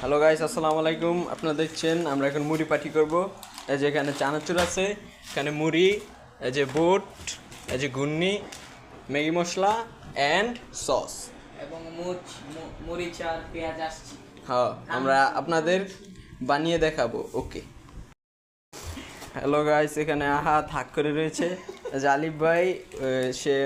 Hello guys আসসালামু আলাইকুম। আপনারা দেখছেন আমরা এখন মুড়ি পাটি করব। এই যে এখানে চানাচুর আছে এখানে মুড়ি এই যে বুট এই যে গুন্নি ম্যাগি মশলা অ্যান্ড সস এবং মুচ মু- মরিচ আর পেঁয়াজ আসছে। হ্যাঁ আমরা আপনাদের বানিয়ে দেখাবো। ওকে। হ্যালো গাইস এখানে আহা থাক করে রয়েছে। আলিফ ভাই সে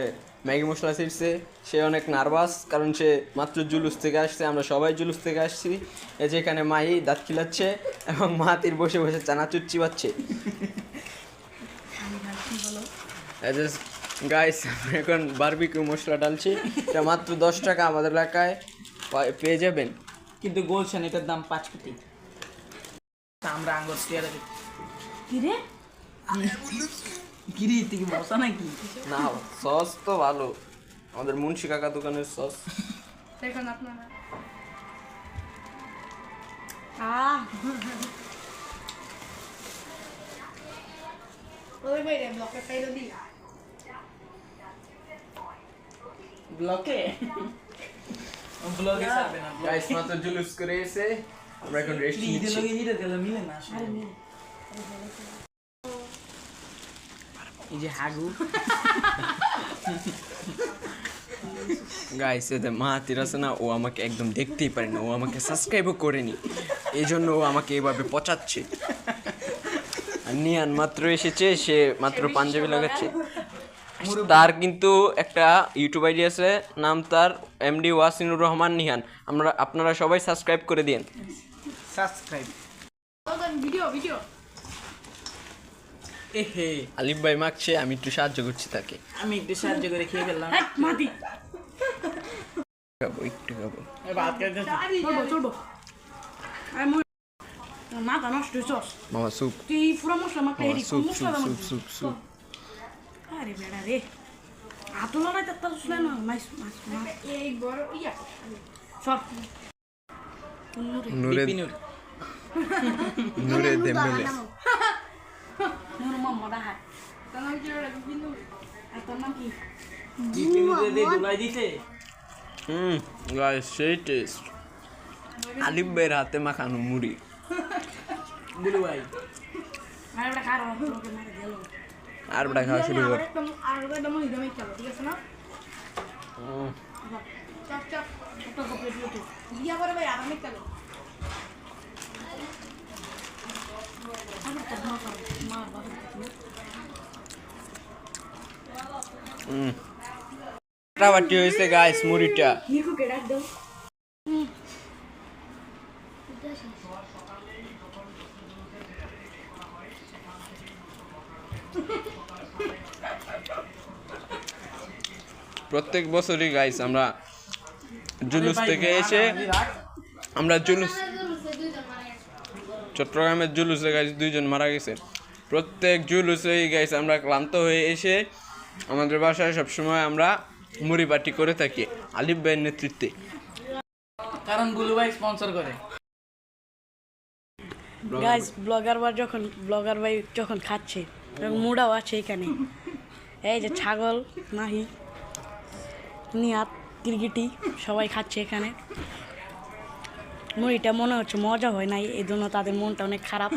ম্যাগি মশলা ছিটছে সে অনেক নার্ভাস কারণ সে মাত্র জুলুস থেকে আসছে আমরা সবাই জুলুস থেকে আসছি। এই যে এখানে মাই দাঁত খিলাচ্ছে এবং মাতির বসে বসে চানা চানাচুর চিবাচ্ছে। গাইস আমরা এখন বারবিকিউ মশলা ডালছি এটা মাত্র দশ টাকা আমাদের এলাকায় পা- পেয়ে যাবেন। কিন্তু গোলশান এটার দাম পাঁচ কোটি। আমরা আঙ্গুর চেয়ারে কিরে থেকে বসা নাকি? না সস তো ভালো। আমাদের মুন্সি কাকা দোকানের সস। দেখুন আপনারা। আহ! ওই ব্লকে দি ব্লকে ব্লকে ছাড়বে না গাইস মাত্র জুলুস করে এসে আমরা এখন রেস্ট নিচ্ছি। লগে মিলে না আসলে। এই যে হাগু। গাইস এতে মাহাতির আছে না ও আমাকে একদম দেখতেই পারে না ও আমাকে সাবস্ক্রাইবও করেনি। এই জন্য ও আমাকে এভাবে পচাচ্ছে। নিয়ান মাত্র এসেছে সে মাত্র পাঞ্জাবি লাগাচ্ছে। তার কিন্তু একটা ইউটিউব আইডি আছে নাম তার এমডি ওয়াসিনুর রহমান নিহান। আমরা আপনারা সবাই সাবস্ক্রাইব করে দিন সাবস্ক্রাইব ভিডিও ভিডিও আলিফ ভাই মাখছে আমি একটু সাহায্য করছি তাকে। আমি একটু সাহায্য করে খেয়ে ফেললাম। মাটি খাব একটু খাব। ভাত খাইতে চলবো চলবো। মাথা নষ্ট হয়েছস মামা স্যুপ তুই পুরো মশলা মাখলে হেরি স্যুপ মশলা দাম স্যুপ স্যুপ স্যুপ আরে বেড়া রে। আতো লড়াই তার তার না মাইস মাছ মাছ এই বড় ইয়া। সব নুরে নূরে বিপিনুর হাত তার নাম কি আর তার নাম কি হুম গাইস সেই টেস্ট আলিফ ভাইয়ের হাতে মাখানো মুড়ি ভাই আরে মেরে বেটা খাওয়া শুরু কর আর ঠিক আছে না হুম, চাপ চাপ একটা কপি দিয়া করে ভাই আরামে খেলো হুম ফাটাফাটি হয়েছে গাইস মুড়িটা। প্রত্যেক বছরই গাইস আমরা জুলুস থেকে এসে আমরা জুলুস চট্টগ্রামের জুলুসে গাইস দুইজন মারা গেছে। প্রত্যেক জুলুসেই গাইস আমরা ক্লান্ত হয়ে এসে আমাদের বাসায় সবসময় আমরা মুড়ি বাটি করে থাকি আলিফ ভাইয়ের নেতৃত্বে। কারণ গুলু ভাই স্পন্সর করে। গাইস ব্লগার ভাই। যখন ব্লগার ভাই যখন খাচ্ছে তখন মুড়াও আছে এখানে। এই যে ছাগল নাহি নিয়াত কিরগিটি সবাই খাচ্ছে এখানে। মুড়িটা মনে হচ্ছে মজা হয় নাই এই জন্য তাদের মনটা অনেক খারাপ।